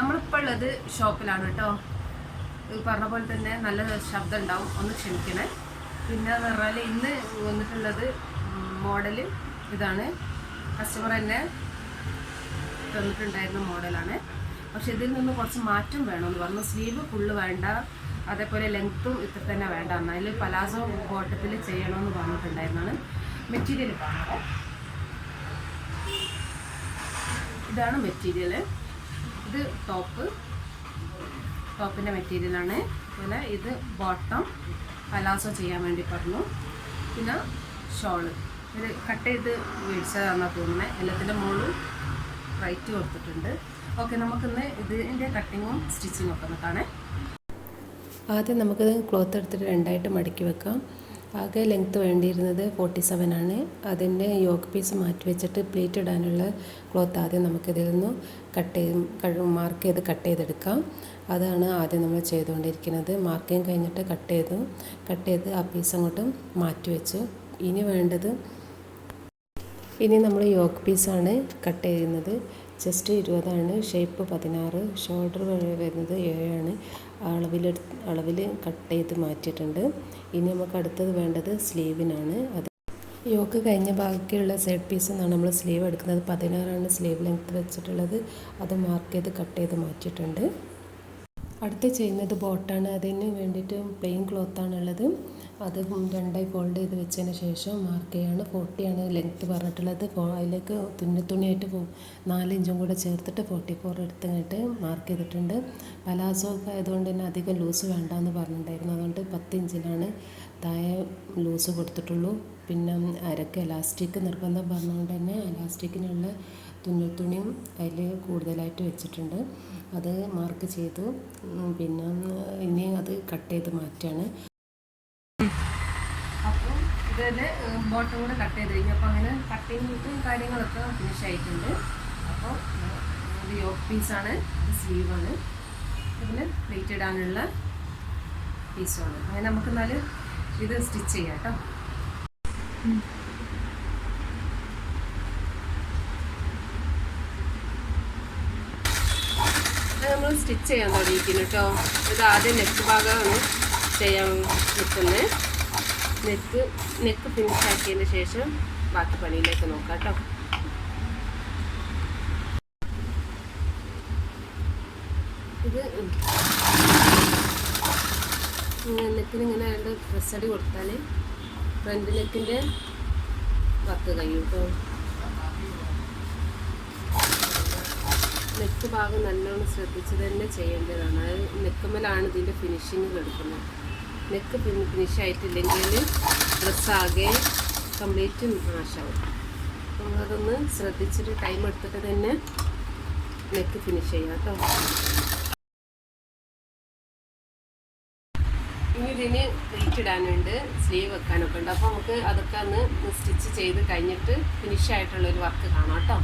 നമ്മളിപ്പോൾ ഉള്ളത് ഷോപ്പിലാണ് കേട്ടോ. പറഞ്ഞ പോലെ തന്നെ നല്ല ശബ്ദം ഉണ്ടാവും ഒന്ന് ക്ഷമിക്കണേ. പിന്നെ എന്ന് പറഞ്ഞാൽ ഇന്ന് വന്നിട്ടുള്ളത് മോഡൽ ഇതാണ്. കസ്റ്റമർ തന്നെ തന്നിട്ടുണ്ടായിരുന്ന മോഡലാണ്. പക്ഷെ ഇതിൽ നിന്ന് കുറച്ച് മാറ്റം വേണമെന്ന് പറഞ്ഞു. സ്ലീവ് ഫുള്ള് വേണ്ട അതേപോലെ ലെങ്ത്തും ഇത്ര തന്നെ വേണ്ട എന്നാൽ പലാസോ ബോട്ടത്തിൽ ചെയ്യണമെന്ന് പറഞ്ഞിട്ടുണ്ടായിരുന്നാണ് മെറ്റീരിയൽ പറഞ്ഞത് ഇതാണ്. മെറ്റീരിയൽ ഇത് ടോപ്പ് ടോപ്പിന്റെ മെറ്റീരിയലാണ് അതുപോലെ ഇത് ബോട്ടം പലാസോ ചെയ്യാൻ വേണ്ടി പറഞ്ഞു. പിന്നെ ഷോൾ ഇത് കട്ട് ചെയ്ത് മേടിച്ചതാണെന്നാണ് തോന്നുന്നത് എല്ലാത്തിന്റെ മുകളിൽ റൈറ്റ് കൊടുത്തിട്ടുണ്ട്. ഓക്കെ നമുക്കിന്ന് ഇതിന്റെ കട്ടിങ്ങും സ്റ്റിച്ചിങ്ങും ഒക്കെ ഒന്ന് കാണേ. ആദ്യം നമുക്ക് ക്ലോത്ത് എടുത്തിട്ട് രണ്ടായിട്ട് മടക്കി വെക്കാം. ആകെ ലെങ്ത്ത് വേണ്ടിയിരുന്നത് ഫോർട്ടി സെവൻ ആണ്. അതിന്റെ യോക്ക് പീസ് മാറ്റി വെച്ചിട്ട് പ്ലേറ്റ് ഇടാനുള്ള ക്ലോത്ത് ആദ്യം നമുക്കിതിൽ നിന്ന് കട്ട് ചെയ്ത് മാർക്ക് ചെയ്ത് കട്ട് ചെയ്തെടുക്കാം. അതാണ് ആദ്യം നമ്മൾ ചെയ്തുകൊണ്ടിരിക്കുന്നത്. മാർക്കിങ് കഴിഞ്ഞിട്ട് കട്ട് ചെയ്തു. കട്ട് ചെയ്ത് ആ പീസ് അങ്ങോട്ട് മാറ്റി വെച്ചു. ഇനി വേണ്ടത് ഇനി നമ്മൾ യോക്ക് പീസാണ് കട്ട് ചെയ്യുന്നത്. ചെസ്റ്റ് ഇരുപതാണ് ഷേപ്പ് പതിനാറ് ഷോൾഡർ വരുന്നത് ഏഴാണ്. അളവിൽ അളവിൽ കട്ട് ചെയ്ത് മാറ്റിയിട്ടുണ്ട്. ഇനി നമുക്ക് അടുത്തത് വേണ്ടത് സ്ലീവിനാണ്. അത് യോക്ക് കഴിഞ്ഞ ബാക്കിയുള്ള സൈഡ് പീസ് എന്നാണ് നമ്മൾ സ്ലീവ് എടുക്കുന്നത്. പതിനാറാണ് സ്ലീവ് ലെങ്ത് വെച്ചിട്ടുള്ളത്. അത് മാർക്ക് ചെയ്ത് കട്ട് ചെയ്ത് മാറ്റിയിട്ടുണ്ട്. അടുത്ത് ചെയ്യുന്നത് ബോട്ടാണ് അതിന് വേണ്ടിയിട്ട് പ്ലെയിൻ ക്ലോത്താണുള്ളത് അത് രണ്ടായി ഫോൾഡ് ചെയ്ത് വെച്ചതിന് ശേഷം മാർക്ക് ചെയ്യാണ് ഫോർട്ടിയാണ് ലെങ്ത്ത് പറഞ്ഞിട്ടുള്ളത്. അതിലേക്ക് തുന്നി തുണിയായിട്ട് നാല് ഇഞ്ചും കൂടെ ചേർത്തിട്ട് ഫോർട്ടി ഫോർ എടുത്തിട്ട് മാർക്ക് ചെയ്തിട്ടുണ്ട്. പലാസോ ഒക്കെ ആയതുകൊണ്ട് തന്നെ അധികം ലൂസ് വേണ്ടാന്ന് പറഞ്ഞിട്ടുണ്ടായിരുന്നു. അതുകൊണ്ട് പത്ത് ഇഞ്ചിലാണ് താഴെ ലൂസ് കൊടുത്തിട്ടുള്ളൂ. പിന്നെ അരക്ക് എലാസ്റ്റിക് നിർബന്ധം പറഞ്ഞുകൊണ്ട് തന്നെ എലാസ്റ്റിക്കിനുള്ള തുന്നൽ തുണിയും അതിൽ കൂടുതലായിട്ട് വെച്ചിട്ടുണ്ട്. അത് മാർക്ക് ചെയ്തു. പിന്നെ ഇനി അത് കട്ട് ചെയ്ത് മാറ്റാണ്. ഇതിൽ ബോട്ടം കൂടെ കട്ട് ചെയ്ത് കഴിഞ്ഞു അപ്പോൾ അങ്ങനെ കട്ടിങ്ങും കാര്യങ്ങളൊക്കെ ഫിനിഷ് ആയിട്ടുണ്ട്. അപ്പോൾ ഇത് യോക്ക് പീസാണ് സ്ലീവാണ് ഇതിൽ പ്ലേറ്റ് ഇടാനുള്ള പീസാണ് അങ്ങനെ നമുക്ക് എന്നാൽ ഇത് സ്റ്റിച്ച് ചെയ്യാം കേട്ടോ. നമ്മൾ സ്റ്റിച്ച് ചെയ്യാൻ തുടങ്ങിയിരിക്കുന്നു കേട്ടോ. ഇത് ആദ്യം നെക്ക് ഭാഗമാണ് ചെയ്യാൻ നിൽക്കുന്നത്. നെക്ക് നെക്ക് ഫിനിഷ് ആക്കിയതിന് ശേഷം ബാക്കി പണിയിലേക്ക് നോക്കാം കേട്ടോ. ഇത് നെക്കിന് ഇങ്ങനെ രണ്ട് ഡ്രസ്സടി കൊടുത്താൽ ഫ്രണ്ട് നെക്കിന്റെ വർക്ക് കഴിയും കേട്ടോ നെക്ക് ഭാഗം നല്ലോണം ശ്രദ്ധിച്ച് തന്നെ ചെയ്യേണ്ടതാണ്. അത് നെക്കുമ്മലാണ് ഇതിന്റെ ഫിനിഷിങ് എടുക്കുന്നത്. നെക്ക് ഫിനിഷ് ആയിട്ടില്ലെങ്കിൽ ഡ്രസ്സാകെ കംപ്ലീറ്റ് നാശമാവും നമ്മളതൊന്ന് ശ്രദ്ധിച്ചിട്ട് ടൈം എടുത്തിട്ട് തന്നെ നെക്ക് ഫിനിഷ് ചെയ്യാം കേട്ടോ. ഇനി ഇതിന് പ്ലേറ്റ് ഇടാനുണ്ട് സ്ലീവ് വെക്കാനൊക്കെ ഉണ്ട്. അപ്പോൾ നമുക്ക് അതൊക്കെ ഒന്ന് സ്റ്റിച്ച് ചെയ്ത് കഴിഞ്ഞിട്ട് ഫിനിഷ് ആയിട്ടുള്ളൊരു വർക്ക് കാണാം കേട്ടോ.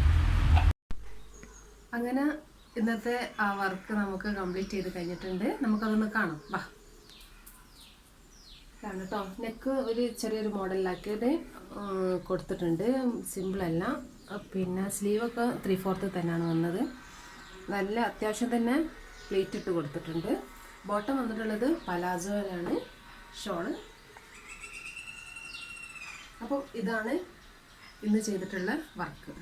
അങ്ങനെ ഇന്നത്തെ ആ വർക്ക് നമുക്ക് കംപ്ലീറ്റ് ചെയ്ത് കഴിഞ്ഞിട്ടുണ്ട്. നമുക്കതൊന്ന് കാണാം. വാ. കാണാം കേട്ടോ നെക്ക് ഒരു ചെറിയൊരു മോഡലിലാക്കിയത് കൊടുത്തിട്ടുണ്ട്. സിമ്പിളല്ല പിന്നെ സ്ലീവൊക്കെ ത്രീ ഫോർത്ത് തന്നെയാണ് വന്നത്. നല്ല അത്യാവശ്യം തന്നെ പ്ലേറ്റ് ഇട്ട് കൊടുത്തിട്ടുണ്ട്. ബോട്ടം വന്നിട്ടുള്ളത് പലാസോയിലാണ് ഷോൾ അപ്പോൾ ഇതാണ് ഇന്ന് ചെയ്തിട്ടുള്ള വർക്ക്